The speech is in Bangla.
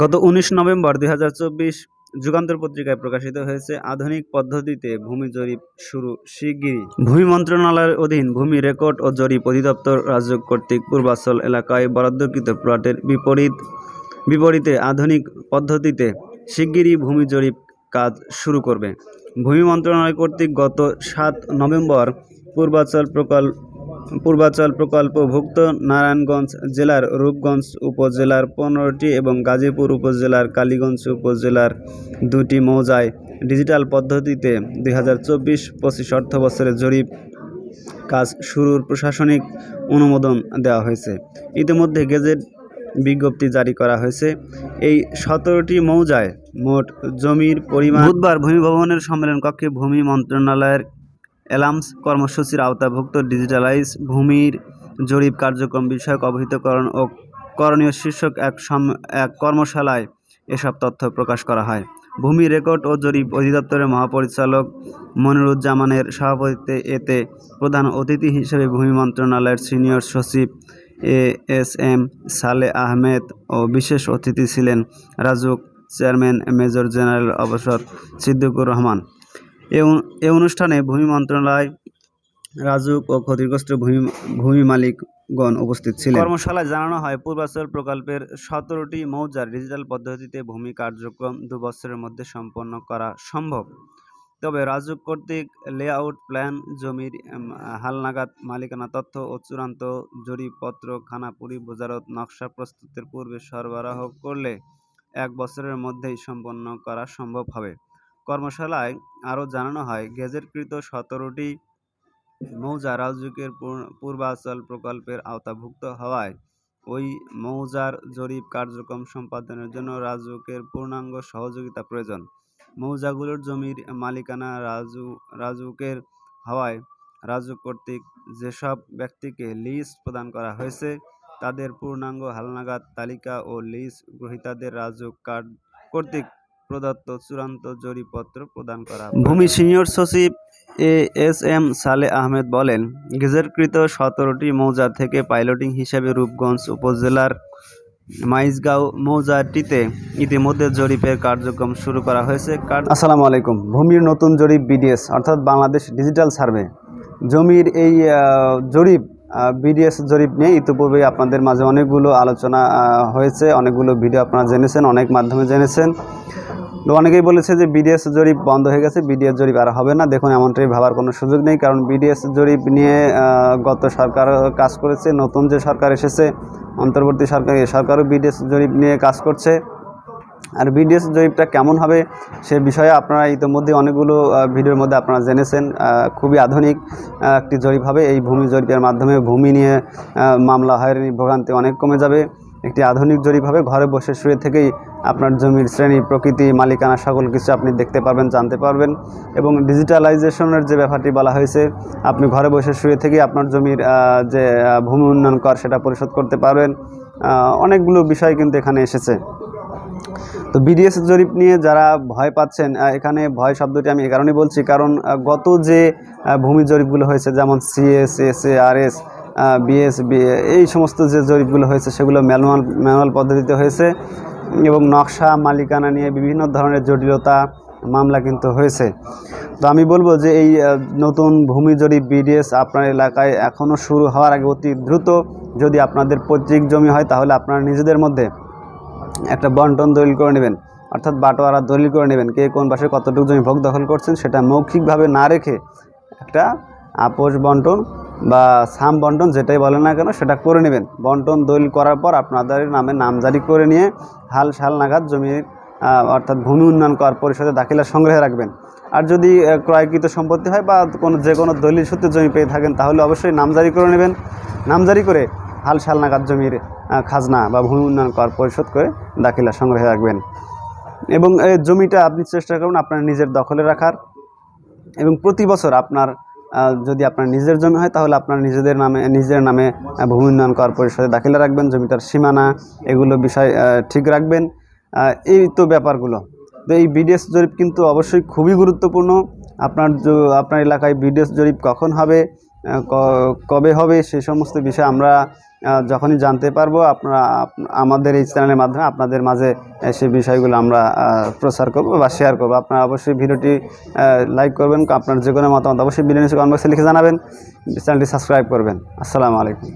গত উনিশ নভেম্বর দুই হাজার চব্বিশ যুগান্তর পত্রিকায় প্রকাশিত হয়েছে আধুনিক পদ্ধতিতে ভূমি জরিপ শুরু শিগগিরই। ভূমি মন্ত্রণালয়ের অধীন ভূমি রেকর্ড ও জরিপ অধিদপ্তর রাজ্য কর্তৃক পূর্বাচল এলাকায় বরাদ্দকৃত প্লটের বিপরীত বিপরীতে আধুনিক পদ্ধতিতে শিগগিরই ভূমি জরিপ কাজ শুরু করবে। ভূমি মন্ত্রণালয় কর্তৃক গত সাত নভেম্বর পূর্বাচল প্রকল্প পূর্বাচল প্রকল্পভুক্ত নারায়ণগঞ্জ জেলার রূপগঞ্জ উপজেলার পনেরোটি এবং গাজীপুর উপজেলার কালীগঞ্জ উপজেলার দুটি মৌজায় ডিজিটাল পদ্ধতিতে দুই হাজার চব্বিশ পঁচিশ অর্থ বছরে জরিপ কাজ শুরুর প্রশাসনিক অনুমোদন দেওয়া হয়েছে। ইতিমধ্যে গেজেট বিজ্ঞপ্তি জারি করা হয়েছে। এই সতেরোটি মৌজায় মোট জমির পরিমাণ বুধবার ভূমি ভবনের সম্মেলন কক্ষে ভূমি মন্ত্রণালয়ের এলামস কর্মসূচির আওতাভুক্ত ডিজিটালাইজ ভূমির জরিপ কার্যক্রম বিষয়ক অবহিতকরণ ও করণীয় শীর্ষক এক এক কর্মশালায় এসব তথ্য প্রকাশ করা হয়। ভূমি রেকর্ড ও জরিপ অধিদপ্তরের মহাপরিচালক মনিরুজ্জামানের সভাপতিত্বে এতে প্রধান অতিথি হিসেবে ভূমি মন্ত্রণালয়ের সিনিয়র সচিব এ এস এম সালে আহমেদ ও বিশেষ অতিথি ছিলেন রাজুক চেয়ারম্যান মেজর জেনারেল অবসর সিদ্দিকুর রহমান। এ অনু- অনুষ্ঠানে ভূমি মন্ত্রণালয়, রাজুক ও ক্ষতিগ্রস্ত ভূমি ভূমি মালিকগণ উপস্থিত ছিলেন। কর্মশালায় জানানো হয়, পূর্বাচল প্রকল্পের সতেরোটি মৌজার ডিজিটাল পদ্ধতিতে ভূমি কার্যক্রম দু বছরের মধ্যে সম্পন্ন করা সম্ভব। তবে রাজুক কর্তৃক লেআউট প্ল্যান, জমির হালনাগাদ মালিকানা তথ্য ও চূড়ান্ত জরিপপত্র খানাপুরি বোজারত, নকশা প্রস্তুতের পূর্বে সরবরাহ করলে এক বছরের মধ্যেই সম্পন্ন করা সম্ভব হবে। কর্মশালায় আরও জানানো হয়, গেজেটকৃত সতেরোটি মৌজা রাজুকের পূর- পূর্বাচল প্রকল্পের আওতাভুক্ত হওয়ায় ওই মৌজার জরিপ কার্যক্রম সম্পাদনের জন্য রাজুকের পূর্ণাঙ্গ সহযোগিতা প্রয়োজন। মৌজাগুলোর জমির মালিকানা রাজু রাজুকের হওয়ায় রাজুক কর্তৃক যেসব ব্যক্তিকে লিজ প্রদান করা হয়েছে, তাদের পূর্ণাঙ্গ হালনাগাদ তালিকা ও লিজ গ্রহীতাদের রাজুক কার্ড কর্তৃক প্রদত্ত চূড়ান্ত জরিপপত্র প্রদান করা ভূমি সিনিয়র সচিব এ এস এম সালে আহমেদ বলেন গেজেটকৃত সতেরোটি মৌজা থেকে পাইলটিং হিসাবে রূপগঞ্জ উপজেলার মাইজগাঁও মৌজাটিতে ইতিমধ্যে জরিপের কার্যক্রম শুরু করা হয়েছে। আসসালামু আলাইকুম। ভূমির নতুন জরিপ বিডিএস অর্থাৎ বাংলাদেশ ডিজিটাল সার্ভে। জমির এই জরিপ বিডিএস জরিপ নিয়ে ইতিপূর্বে আপনাদের মাঝে অনেকগুলো আলোচনা হয়েছে অনেকগুলো ভিডিও আপনারা জেনেছেন অনেক মাধ্যমে জেনেছেন। অনেকেই বলেছে যে বিডিএস জরিপ বন্ধ হয়ে গেছে বিডিএস জরিপ আর হবে না। দেখুন, এমনটাই ভাবার কোনো সুযোগ নেই, কারণ বিডিএস জরিপ নিয়ে গত সরকার কাজ করেছে, নতুন যে সরকার এসেছে, অন্তর্বর্তী সরকার এই সরকারও বিডিএস জরিপ নিয়ে কাজ করছে। আর বিডিএস জরিপটা কেমন হবে সে বিষয়ে আপনারা ইতিমধ্যে অনেকগুলো ভিডিওর মধ্যে আপনারা জেনেছেন। খুবই আধুনিক একটি জরিপ হবে। এই ভূমি জরিপের মাধ্যমে ভূমি নিয়ে মামলা হয়রানি ভোগান্তি অনেক কমে যাবে। একটি আধুনিক জরিপ হবে। ঘরে বসে শুয়ে থেকেই আপনার জমির শ্রেণি, প্রকৃতি, মালিকানা সকল কিছু আপনি দেখতে পারবেন, জানতে পারবেন এবং ডিজিটালাইজেশনের যে ব্যাপারটি বলা হয়েছে, আপনি ঘরে বসে শুয়ে থেকেই আপনার জমির যে ভূমি উন্নয়ন কর সেটা পরিশোধ করতে পারবেন। অনেকগুলো বিষয় কিন্তু এখানে এসেছে। তো বিডিএস জরিপ নিয়ে যারা ভয় পাচ্ছেন এখানে ভয় শব্দটি আমি এ কারণেই বলছি, কারণ গত যে ভূমি জরিপগুলো হয়েছে, যেমন CS S R S BS এই সমস্ত যে জরিপগুলো হয়েছে, সেগুলো ম্যানুয়াল ম্যানুয়াল পদ্ধতিতে হয়েছে। এবং নকশা, মালিকানা নিয়ে বিভিন্ন ধরনের জটিলতা মামলা কিন্তু হয়েছে। তো আমি বলব যে এই নতুন ভূমি জরিপ বিডিএস আপনার এলাকায় এখনও শুরু হওয়ার আগে অতি দ্রুত যদি আপনাদের পৈতৃক জমি হয়, তাহলে আপনারা নিজেদের মধ্যে একটা বন্টন দলিল করে নেবেন। অর্থাৎ বাটোয়ারা দলিল করে নেবেন কে কোন পাশে কতটুকু জমি ভোগ দখল করছেন, সেটা মৌখিকভাবে না রেখে একটা আপোষ বন্টন বা সাম বন্টন যেটাই বলেন না কেন, সেটা করে নেবেন। বন্টন দলিল করার পর আপনাদের নামে নামজারি করে নিয়ে হাল সাল নাগাদ জমির অর্থাৎ ভূমি উন্নয়ন কর পরিষদে দাখিলা সংগ্রহে রাখবেন। আর যদি ক্রয়কৃত সম্পত্তি হয় বা কোনো যে কোনো দলিল সূত্রে জমি পেয়ে থাকেন, তাহলে অবশ্যই নামজারি করে নেবেন। নামজারি করে হাল সাল নাগাদ জমির খাজনা বা ভূমি উন্নয়ন কর পরিশোধ করে দাখিলা সংগ্রহে রাখবেন। এবং এই জমিটা আপনি চেষ্টা করুন আপনার নিজের দখলে রাখার। এবং প্রতি বছর আপনার যদি আপনার নিজের জমি হয়, তাহলে আপনার নিজেদের নামে, নিজের নামে ভূমি উন্নয়ন কর পরিষদে দাখিলা রাখবেন, জমিটার সীমানা, এগুলো বিষয় ঠিক রাখবেন। এই তো ব্যাপারগুলো। তো এই বিডিএস জরিপ কিন্তু অবশ্যই খুবই গুরুত্বপূর্ণ। আপনার আপনার এলাকায় বিডিএস জরিপ কখন হবে কবে হবে সে সমস্ত বিষয় আমরা যখনই জানতে পারব, আপনারা আমাদের এই চ্যানেলের মাধ্যমে আপনাদের মাঝে সে বিষয়গুলো আমরা প্রচার করব বা শেয়ার করব। আপনারা অবশ্যই ভিডিওটি লাইক করবেন, আপনার যে কোনো মতামত অবশ্যই ভিডিও নিচে লিখে জানাবেন। চ্যানেলটি সাবস্ক্রাইব করবেন। আসসালামু আলাইকুম।